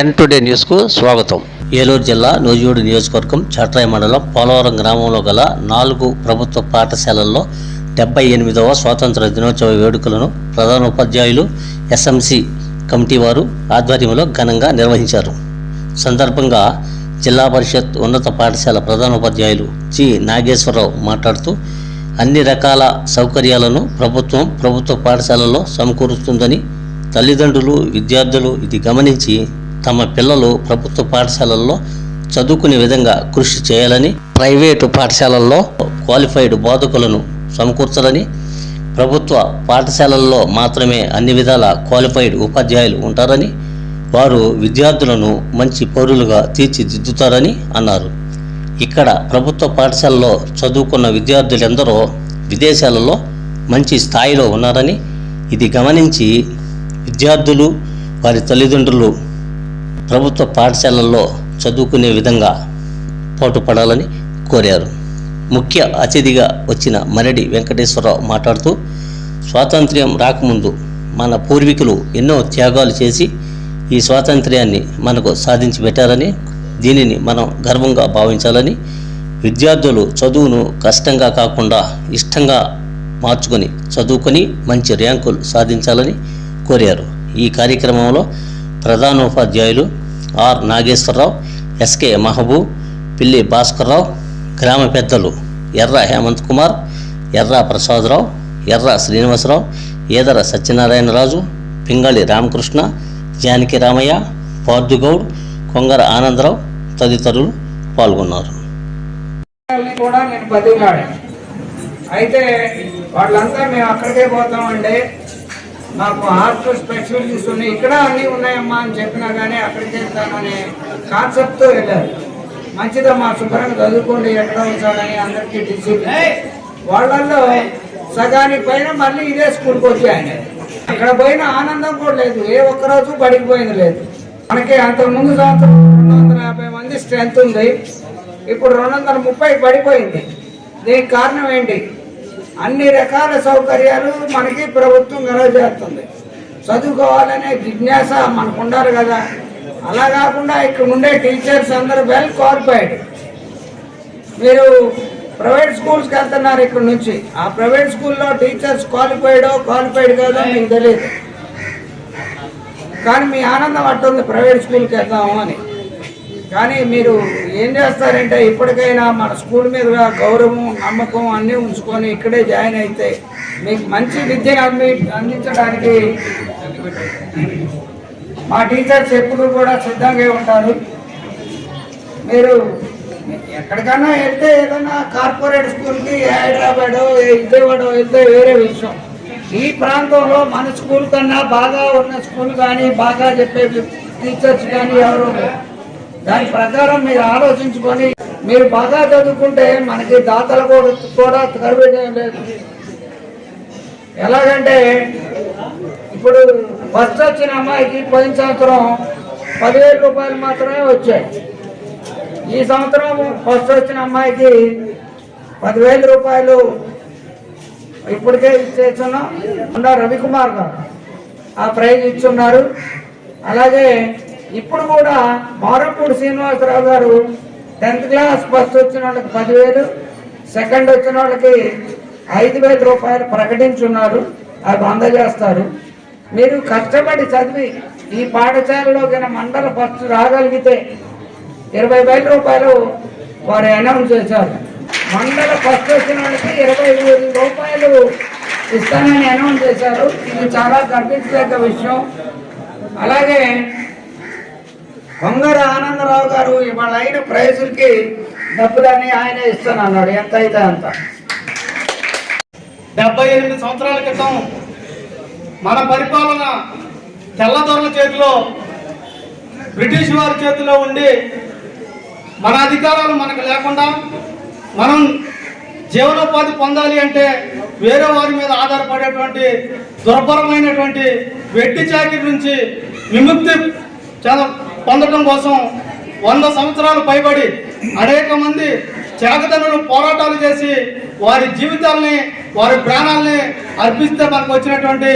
ఎన్ today న్యూస్కు స్వాగతం. ఏలూరు జిల్లా నూజివీడు నియోజకవర్గం చట్రాయి మండలం పోలవరం గ్రామంలో గల నాలుగు ప్రభుత్వ పాఠశాలల్లో డెబ్బై ఎనిమిదవ స్వాతంత్ర దినోత్సవ వేడుకలను ప్రధాన ఉపాధ్యాయులు ఎస్ఎంసి కమిటీ వారు ఆధ్వర్యంలో ఘనంగా నిర్వహించారు. సందర్భంగా జిల్లా పరిషత్ ఉన్నత పాఠశాల ప్రధానోపాధ్యాయులు జి నాగేశ్వరరావు మాట్లాడుతూ అన్ని రకాల సౌకర్యాలను ప్రభుత్వం ప్రభుత్వ పాఠశాలల్లో సమకూరుస్తుందని తల్లిదండ్రులు విద్యార్థులు ఇది గమనించి తమ పిల్లలు ప్రభుత్వ పాఠశాలల్లో చదువుకునే విధంగా కృషి చేయాలని ప్రైవేటు పాఠశాలల్లో క్వాలిఫైడ్ బోధకులను సమకూర్చాలని ప్రభుత్వ పాఠశాలల్లో మాత్రమే అన్ని విధాల క్వాలిఫైడ్ ఉపాధ్యాయులు ఉంటారని వారు విద్యార్థులను మంచి పౌరులుగా తీర్చిదిద్దుతారని అన్నారు. ఇక్కడ ప్రభుత్వ పాఠశాలలో చదువుకున్న విద్యార్థులందరూ విదేశాలలో మంచి స్థాయిలో ఉన్నారని ఇది గమనించి విద్యార్థులు వారి తల్లిదండ్రులు ప్రభుత్వ పాఠశాలల్లో చదువుకునే విధంగా పోటుపడాలని కోరారు. ముఖ్య అతిథిగా వచ్చిన మరడి వెంకటేశ్వరరావు మాట్లాడుతూ స్వాతంత్ర్యం రాకముందు మన పూర్వీకులు ఎన్నో త్యాగాలు చేసి ఈ స్వాతంత్ర్యాన్ని మనకు సాధించి పెట్టారని దీనిని మనం గర్వంగా భావించాలని విద్యార్థులు చదువును కష్టంగా కాకుండా ఇష్టంగా మార్చుకొని చదువుకొని మంచి ర్యాంకులు సాధించాలని కోరారు. ఈ కార్యక్రమంలో ప్రధానోపాధ్యాయులు ఆర్ నాగేశ్వరరావు ఎస్కే మహబూబ్ పిల్లి భాస్కర్రావు గ్రామ పెద్దలు ఎర్ర హేమంత్ కుమార్ ఎర్ర ప్రసాదరావు ఎర్ర శ్రీనివాసరావు ఈదర సత్యనారాయణరాజు పింగళి రామకృష్ణ జానకి రామయ్య పార్దుగౌడ్ కొంగర ఆనందరావు తదితరులు పాల్గొన్నారు. కూడా నేను అయితే వాళ్ళంతా మేము అక్కడికే పోతామండి మాకు హాస్టల్ స్పెషలిటీస్ ఉన్నాయి. ఇక్కడ అన్నీ ఉన్నాయమ్మా అని చెప్పినా కానీ అక్కడికి వెళ్తాననే కాన్సెప్ట్తో వెళ్ళారు. మంచిదమ్మా శుభ్రంగా చదువుకోండి ఎక్కడ ఉంచాలని అందరికీ డిసిప్లిన్. వాళ్ళల్లో సగానికి పైన మళ్ళీ ఇదే స్కూల్కి వచ్చి ఆయన. అక్కడ పోయిన ఆనందం కూడా లేదు. ఏ ఒక్కరోజు బడికి పోయింది లేదు. మనకి అంతకు ముందు సంవత్సరం రెండు వందల యాభై మంది స్ట్రెంత్ ఉంది. ఇప్పుడు రెండు వందల ముప్పై పడిపోయింది. దీనికి కారణం ఏంటి? అన్ని రకాల సౌకర్యాలు మనకి ప్రభుత్వం కలగజేస్తుంది చదువుకోవాలనే జిజ్ఞాస మనకు ఉండాలి కదా. అలా కాకుండా ఇక్కడ ఉండే టీచర్స్ అందరూ వెల్ క్వాలిఫైడ్. మీరు ప్రైవేట్ స్కూల్స్కి వెళ్తున్నారు ఇక్కడ నుంచి. ఆ ప్రైవేట్ స్కూల్లో టీచర్స్ క్వాలిఫైడో క్వాలిఫైడ్ కాదో మీకు తెలియదు కానీ మీ ఆనందం అట్టుంది ప్రైవేట్ స్కూల్కి వెళ్దాము అని. కానీ మీరు ఏం చేస్తారంటే ఇప్పటికైనా మన స్కూల్ మీద గౌరవం నమ్మకం అన్నీ ఉంచుకొని ఇక్కడే జాయిన్ అయితే మీకు మంచి విద్య అంది అందించడానికి మా టీచర్స్ ఎప్పుడు కూడా సిద్ధంగా ఉంటారు మీరు ఎక్కడికైనా వెళ్తే ఏదైనా కార్పొరేట్ స్కూల్కి హైదరాబాద్ విజయవాడ వెళ్తే వేరే విషయం ఈ ప్రాంతంలో మన స్కూల్ కన్నా బాగా ఉన్న స్కూల్ కానీ బాగా చెప్పే టీచర్స్ కానీ ఎవరు లేరు. దాని ప్రకారం మీరు ఆలోచించుకొని మీరు బాగా చదువుకుంటే మనకి దాతలు కూడా కూడా తరబెట్టడం లేదు. ఎలాగంటే ఇప్పుడు ఫస్ట్ వచ్చిన అమ్మాయికి పోయిన సంవత్సరం పదివేల రూపాయలు మాత్రమే వచ్చాయి. ఈ సంవత్సరం ఫస్ట్ వచ్చిన అమ్మాయికి పదివేల రూపాయలు ఇప్పటికే ఇచ్చేస్తున్నాం ఉన్న రవికుమార్ గారు. ఆ ప్రైజ్ ఇచ్చున్నారు. అలాగే ఇప్పుడు కూడా మారపూడి శ్రీనివాసరావు గారు టెన్త్ క్లాస్ ఫస్ట్ వచ్చిన వాళ్ళకి పదివేలు సెకండ్ వచ్చిన వాళ్ళకి ఐదు వేల రూపాయలు ప్రకటించున్నారు అవి అందజేస్తారు మీరు కష్టపడి చదివి ఈ పాఠశాలలో కన్నా మండల ఫస్ట్ రాగలిగితే ఇరవై వేల రూపాయలు వారు అనౌన్స్ చేశారు. మండల ఫస్ట్ వచ్చిన వాళ్ళకి ఇరవై వేల రూపాయలు ఇస్తానని అనౌన్స్ చేశారు. ఇది చాలా గర్వించదగ్గ విషయం. అలాగే కొంగర ఆనందరావు గారు ఇవాళ అయిన ప్రైజులకి డబ్బులన్నీ ఆయనే ఇస్తానన్నాడు. ఎంత అయితే అంత. డెబ్బై ఎనిమిది సంవత్సరాల క్రితం మన పరిపాలన తెల్లదొరల చేతిలో బ్రిటిష్ వారి చేతిలో ఉండి మన అధికారాలు మనకు లేకుండా మనం జీవనోపాధి పొందాలి అంటే వేరే వారి మీద ఆధారపడేటువంటి దుర్భరమైనటువంటి వెట్టి చాకిరి నుంచి విముక్తి చాలా పొందడం కోసం వంద సంవత్సరాలు పైబడి అనేక మంది చేతనులు పోరాటాలు చేసి వారి జీవితాల్ని వారి ప్రాణాల్ని అర్పిస్తే మనకు వచ్చినటువంటి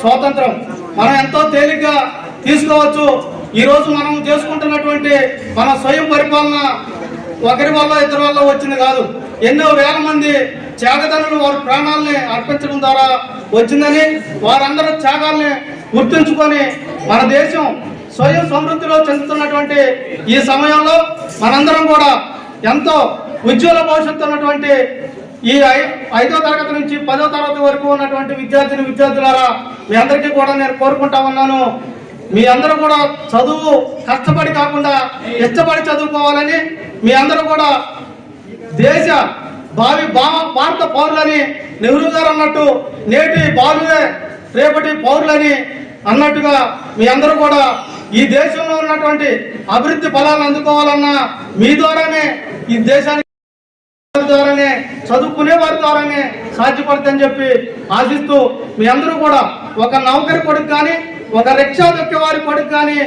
స్వాతంత్రం. మనం ఎంతో తేలిగ్గా తీసుకోవచ్చు. ఈరోజు మనం చేసుకుంటున్నటువంటి మన స్వయం పరిపాలన ఒకరి వల్ల ఇద్దరి వల్ల వచ్చింది కాదు. ఎన్నో వేల మంది త్యాగదనులు వారి ప్రాణాలని అర్పించడం ద్వారా వచ్చిందని వారందరూ త్యాగాల్ని గుర్తుంచుకొని మన దేశం స్వయం సమృద్ధిలో చెందుతున్నటువంటి ఈ సమయంలో మనందరం కూడా ఎంతో ఉజ్వల భవిష్యత్తు ఉన్నటువంటి ఈ ఐ- ఐదో తరగతి నుంచి పదో తరగతి వరకు ఉన్నటువంటి విద్యార్థిని విద్యార్థులారా మీ అందరికీ కూడా నేను కోరుకుంటా ఉన్నాను. మీ అందరూ కూడా చదువు కష్టపడి కాకుండా ఇష్టపడి చదువుకోవాలని మీ అందరూ కూడా దేశ భావి భారత పౌరులని నెహ్రూ గారు అన్నట్టు నేటి బాలులే రేపటి పౌరులని అన్నట్టుగా మీ అందరూ కూడా ఈ దేశంలో ఉన్నటువంటి అభివృద్ధి ఫలాలను అందుకోవాలన్నా మీ ద్వారానే ఈ దేశానికి ద్వారానే చదువుకునే వారి ద్వారానే సాధ్యపడుతుందని చెప్పి ఆశిస్తూ మీ అందరూ కూడా ఒక నౌకరి కొడుకు కానీ ఒక రిక్షా దొక్కేవారి కొడుకు కానీ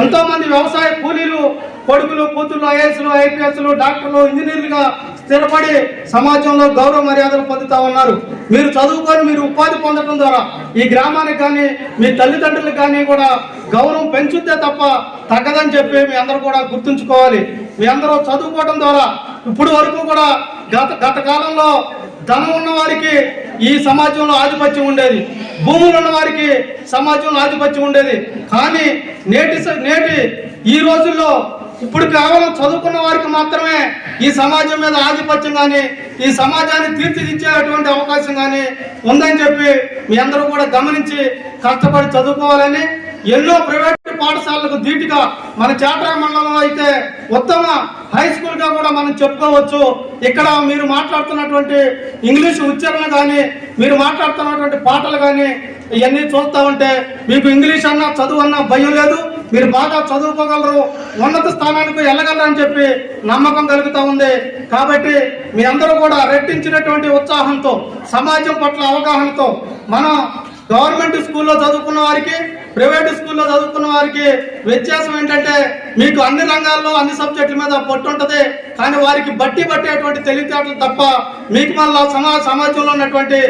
ఎంతోమంది వ్యవసాయ కూలీలు కొడుకులు కూతుళ్ళు ఐఏఎస్లు ఐపీఎస్లు డాక్టర్లు ఇంజనీర్లుగా స్థిరపడి సమాజంలో గౌరవ మర్యాదలు పొందుతా ఉన్నారు. మీరు చదువుకొని మీరు ఉపాధి పొందడం ద్వారా ఈ గ్రామానికి కానీ మీ తల్లిదండ్రులకు కానీ కూడా గౌరవం పెంచుద్దే తప్ప తగ్గదని చెప్పి మీ అందరూ కూడా గుర్తుంచుకోవాలి. మీ అందరూ చదువుకోవడం ద్వారా ఇప్పుడు వరకు కూడా గత గత కాలంలో ధనం ఉన్న వారికి ఈ సమాజంలో ఆధిపత్యం ఉండేది. భూములు ఉన్న వారికి సమాజంలో ఆధిపత్యం ఉండేది. కానీ నేటి స- నేటి ఈ రోజుల్లో ఇప్పుడు కేవలం చదువుకున్న వారికి మాత్రమే ఈ సమాజం మీద ఆధిపత్యం కానీ ఈ సమాజాన్ని తీర్చిదిద్దేటువంటి అవకాశం కానీ ఉందని చెప్పి మీ అందరూ కూడా గమనించి కష్టపడి చదువుకోవాలని ఎన్నో ప్రైవేట్ పాఠశాలలకు ధీటుగా మన చాట్రా మండలంలో అయితే ఉత్తమ హై స్కూల్గా కూడా మనం చెప్పుకోవచ్చు. ఇక్కడ మీరు మాట్లాడుతున్నటువంటి ఇంగ్లీష్ ఉచ్చారణ కానీ మీరు మాట్లాడుతున్నటువంటి పాటలు కానీ ఇవన్నీ చూస్తా ఉంటే మీకు ఇంగ్లీష్ అన్నా చదువు అన్నా భయం లేదు. మీరు బాగా చదువుకోగలరు ఉన్నత స్థానానికి వెళ్ళగలరు అని చెప్పి నమ్మకం కలుగుతూ ఉంది. కాబట్టి మీ అందరూ కూడా రెట్టించినటువంటి ఉత్సాహంతో సమాజం పట్ల అవగాహనతో మనం గవర్నమెంట్ స్కూల్లో చదువుకున్న వారికి ప్రైవేట్ స్కూల్లో చదువుకున్న వారికి వ్యత్యాసం ఏంటంటే మీకు అన్ని రంగాల్లో అన్ని సబ్జెక్టుల మీద పట్టు ఉంటుంది. కానీ వారికి బట్టి పట్టేటువంటి తెలివితేటలు తప్ప మీకు మళ్ళా సమా సమాజంలో ఉన్నటువంటి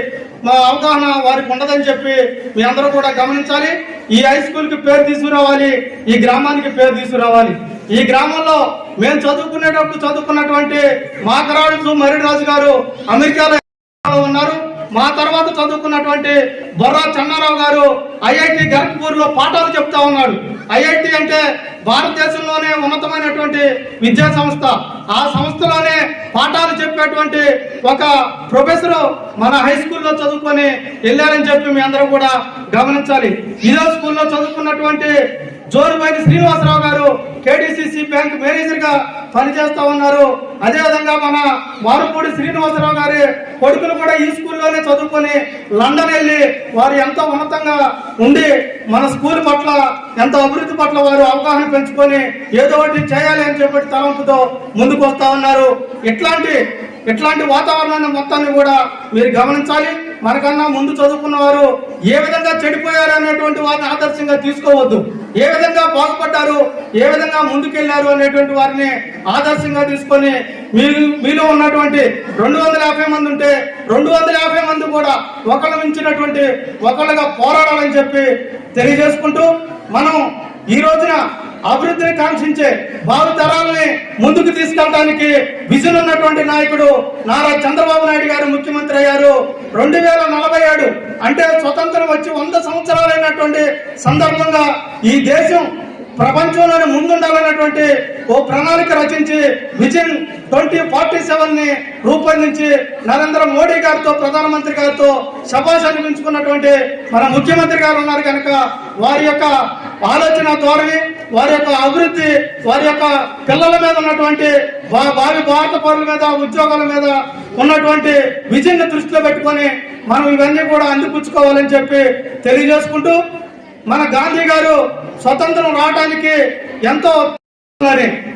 మా అవగాహన వారికి ఉండదని చెప్పి మీ అందరూ కూడా గమనించాలి. ఈ హై స్కూల్కి పేరు తీసుకురావాలి ఈ గ్రామానికి పేరు తీసుకురావాలి. ఈ గ్రామంలో మేము చదువుకునేటప్పుడు చదువుకున్నటువంటి మాకరాజు మరిరాజు గారు అమెరికాలో ఉన్నారు. మా తర్వాత చదువుకున్నటువంటి బొర్రా చెన్నారావు గారు ఐఐటి గర్పూర్లో పాఠాలు చెప్తా ఉన్నాడు. ఐఐటి అంటే భారతదేశంలోనే ఉన్నతమైనటువంటి విద్యా సంస్థ. ఆ సంస్థలోనే పాఠాలు చెప్పేటువంటి ఒక ప్రొఫెసర్ మన హై స్కూల్లో చదువుకొని వెళ్ళారని చెప్పి మీ అందరూ కూడా గమనించాలి. ఇదే స్కూల్లో చదువుకున్నటువంటి జోరుబైని శ్రీనివాసరావు గారు కేడిసిసి బ్యాంక్ మేనేజర్గా పనిచేస్తా ఉన్నారు. అదే విధంగా మన మారుపూడి శ్రీనివాసరావు గారి కొడుకులు కూడా ఈ స్కూల్లోనే చదువుకొని లండన్ వెళ్ళి వారు ఎంతో ఉన్నతంగా ఉండి మన స్కూల్ పట్ల ఎంతో అభివృద్ధి పట్ల వారు అవగాహన పెంచుకొని ఏదో ఒకటి చేయాలి అని చెప్పి తలంపుతో ముందుకు వస్తా ఉన్నారు. ఇట్లాంటి ఇట్లాంటి వాతావరణాన్ని మొత్తాన్ని కూడా మీరు గమనించాలి. మనకన్నా ముందు చదువుకున్న వారు ఏ విధంగా చెడిపోయారు అనేటువంటి వారిని ఆదర్శంగా తీసుకోవద్దు. ఏ విధంగా బాగుపడ్డారు ఏ విధంగా ముందుకెళ్ళారు అనేటువంటి వారిని ఆదర్శంగా తీసుకొని మీరు మీలో ఉన్నటువంటి రెండు వందల యాభై మంది ఉంటే రెండు వందల యాభై మంది కూడా ఒకళ్ళు మించినటువంటి ఒకళ్ళుగా పోరాడాలని చెప్పి తెలియజేసుకుంటూ మనం ఈ రోజున అభివృద్ధిని కాంక్షించే భావితరాలని ముందుకు తీసుకెళ్ళడానికి విజన్ ఉన్నటువంటి నాయకుడు నారా చంద్రబాబు నాయుడు గారు ముఖ్యమంత్రి అయ్యారు. రెండు వేల నలభై ఏడు అంటే స్వతంత్రం వచ్చి వంద సంవత్సరాలైనటువంటి సందర్భంగా ఈ దేశం ప్రపంచంలోనే ముందుండాలన్నటువంటి ఓ ప్రణాళిక రచించి విజన్ ట్వంటీ ఫార్టీ సెవెన్ని రూపొందించి నరేంద్ర మోడీ గారితో ప్రధానమంత్రి గారితో శభాష్ అనిపించుకున్నటువంటి మన ముఖ్యమంత్రి గారు ఉన్నారు కనుక వారి యొక్క ఆలోచన ధోరణి వారి యొక్క అభివృద్ధి వారి యొక్క పిల్లల మీద ఉన్నటువంటి భావి భారత పౌరుల మీద ఉద్యోగాల మీద ఉన్నటువంటి విజయాన్ని దృష్టిలో పెట్టుకొని మనం ఇవన్నీ కూడా అందిపుచ్చుకోవాలని చెప్పి తెలియజేసుకుంటూ మన గాంధీ గారు స్వతంత్రం రావడానికి ఎంతో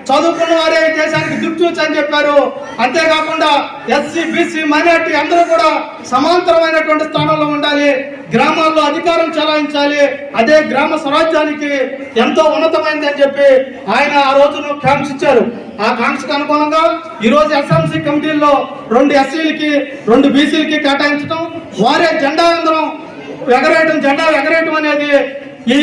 చదువుకున్న వారే దేశానికి దిక్చూచి అని చెప్పారు. అంతేకాకుండా ఎస్సీ బీసీ మైనార్టీ అందరూ కూడా సమాంతరమైనటువంటి స్థానంలో ఉండాలి. గ్రామాల్లో అధికారం చెలాయించాలి. అదే గ్రామ స్వరాజ్యానికి ఎంతో ఉన్నతమైంది అని చెప్పి ఆయన ఆ రోజును కాంక్షించారు ఆ కాంక్షకు అనుగుణంగా ఈ రోజు ఎస్ఎంసీ కమిటీల్లో రెండు ఎస్సీలకి రెండు బీసీలకి కేటాయించడం వారే జెండా అందరం ఎగరేయటం జెండా ఎగరేయటం అనేది ఈ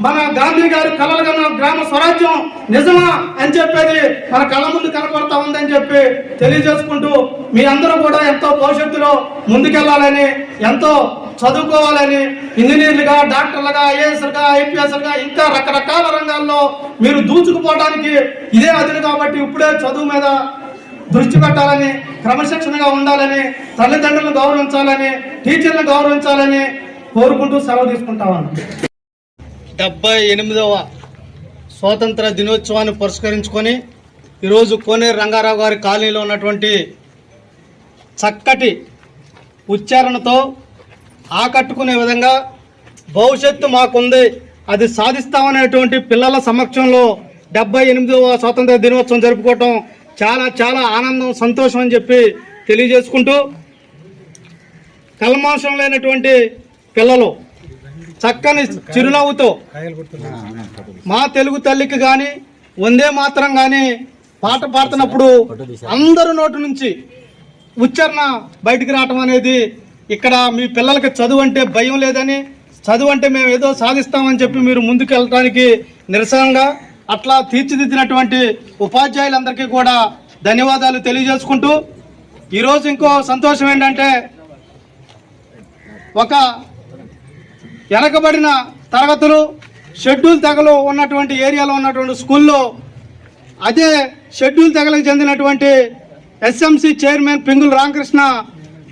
మన గాంధీ గారి కలలు కన్నా గ్రామ స్వరాజ్యం నిజమా అని చెప్పేది మన కళ్ళ ముందు కనపడతా ఉందని చెప్పి తెలియజేసుకుంటూ మీ అందరూ కూడా ఎంతో భవిష్యత్తులో ముందుకెళ్ళాలని ఎంతో చదువుకోవాలని ఇంజనీర్లుగా డాక్టర్లుగా ఐఏఎస్లుగా ఐపీఎస్లుగా ఇంకా రకరకాల రంగాల్లో మీరు దూచుకుపోవడానికి ఇదే అదును కాబట్టి ఇప్పుడే చదువు మీద దృష్టి పెట్టాలని క్రమశిక్షణగా ఉండాలని తల్లిదండ్రులను గౌరవించాలని టీచర్లను గౌరవించాలని కోరుకుంటూ సెలవు తీసుకుంటామని డెబ్బై ఎనిమిదవ స్వాతంత్ర దినోత్సవాన్ని పురస్కరించుకొని ఈరోజు కోనేరు రంగారావు గారి కాలనీలో ఉన్నటువంటి చక్కటి ఉచ్చారణతో ఆకట్టుకునే విధంగా భవిష్యత్తు మాకుంది అది సాధిస్తామనేటువంటి పిల్లల సమక్షంలో డెబ్బై ఎనిమిదవ స్వాతంత్ర దినోత్సవం జరుపుకోవటం చాలా చాలా ఆనందం సంతోషం అని చెప్పి తెలియజేసుకుంటూ కల్మాంసం లేనటువంటి పిల్లలు చక్కని చిరునవ్వుతో మా తెలుగు తల్లికి కానీ వందే మాత్రం కానీ పాట పాడుతున్నప్పుడు అందరు నోటి నుంచి ఉచ్చారణ బయటికి రావటం అనేది ఇక్కడ మీ పిల్లలకి చదువు అంటే భయం లేదని చదువు అంటే మేము ఏదో సాధిస్తామని చెప్పి మీరు ముందుకు వెళ్ళడానికి అట్లా తీర్చిదిద్దినటువంటి ఉపాధ్యాయులందరికీ కూడా ధన్యవాదాలు తెలియజేసుకుంటూ ఈరోజు ఇంకో సంతోషం ఏంటంటే ఒక వెనకబడిన తరగతులు షెడ్యూల్ తెగలు ఉన్నటువంటి ఏరియాలో ఉన్నటువంటి స్కూల్లో అదే షెడ్యూల్ తెగలకు చెందినటువంటి ఎస్ఎంసీ చైర్మన్ పింగుల రామకృష్ణ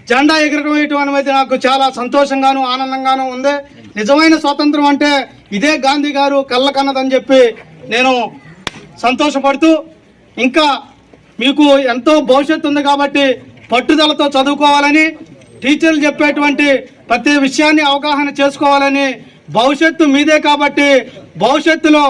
జెండా ఎగరవేయటం అయితే నాకు చాలా సంతోషంగాను ఆనందంగాను ఉంది. నిజమైన స్వాతంత్రం అంటే ఇదే గాంధీ గారు కళ్ళ కన్నదని చెప్పి నేను సంతోషపడుతూ ఇంకా మీకు ఎంతో భవిష్యత్తు ఉంది కాబట్టి పట్టుదలతో చదువుకోవాలని టీచర్లు చెప్పేటువంటి ప్రతి విషయాన్ని అవగాహన చేసుకోవాలని భవిష్యత్తు మీదే కాబట్టి భవిష్యత్తులో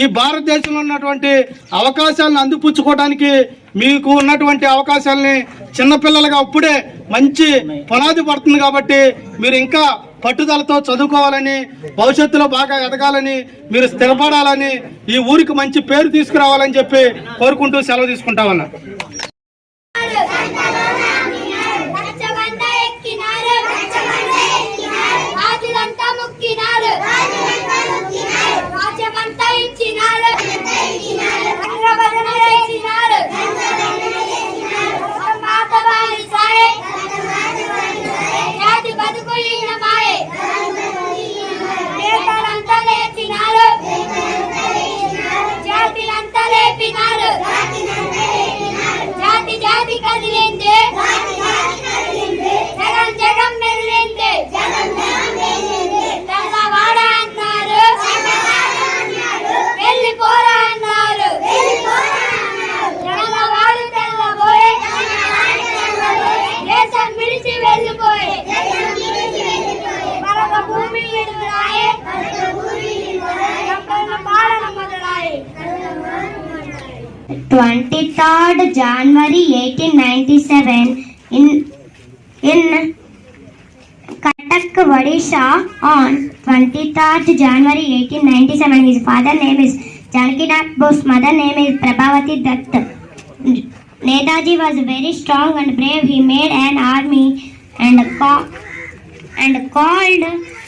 ఈ భారతదేశంలో ఉన్నటువంటి అవకాశాలను అందిపుచ్చుకోవడానికి మీకు ఉన్నటువంటి అవకాశాలని చిన్నపిల్లలుగా అప్పుడే మంచి పునాది పడుతుంది కాబట్టి మీరు ఇంకా పట్టుదలతో చదువుకోవాలని భవిష్యత్తులో బాగా ఎదగాలని మీరు స్థిరపడాలని ఈ ఊరికి మంచి పేరు తీసుకురావాలని చెప్పి కోరుకుంటూ సెలవు తీసుకుంటామన్నా. Twenty third January 1897 in in twenty Katak, Odisha on 23rd January 1897. His father name is Janakinath Bose, mother name is Prabhavati Dutt. Netaji was very strong and brave. He made an army and, and called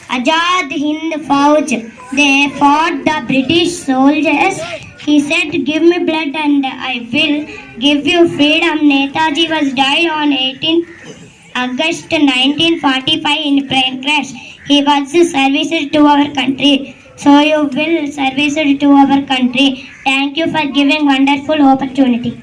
Ajad Hind Fauj. They fought the British soldiers. He said, "Give me blood and I will give you freedom." Netaji was died on 18 August 1945 in plane crash. He was serviced to our country. So you will service to our country. Thank you for giving wonderful opportunity.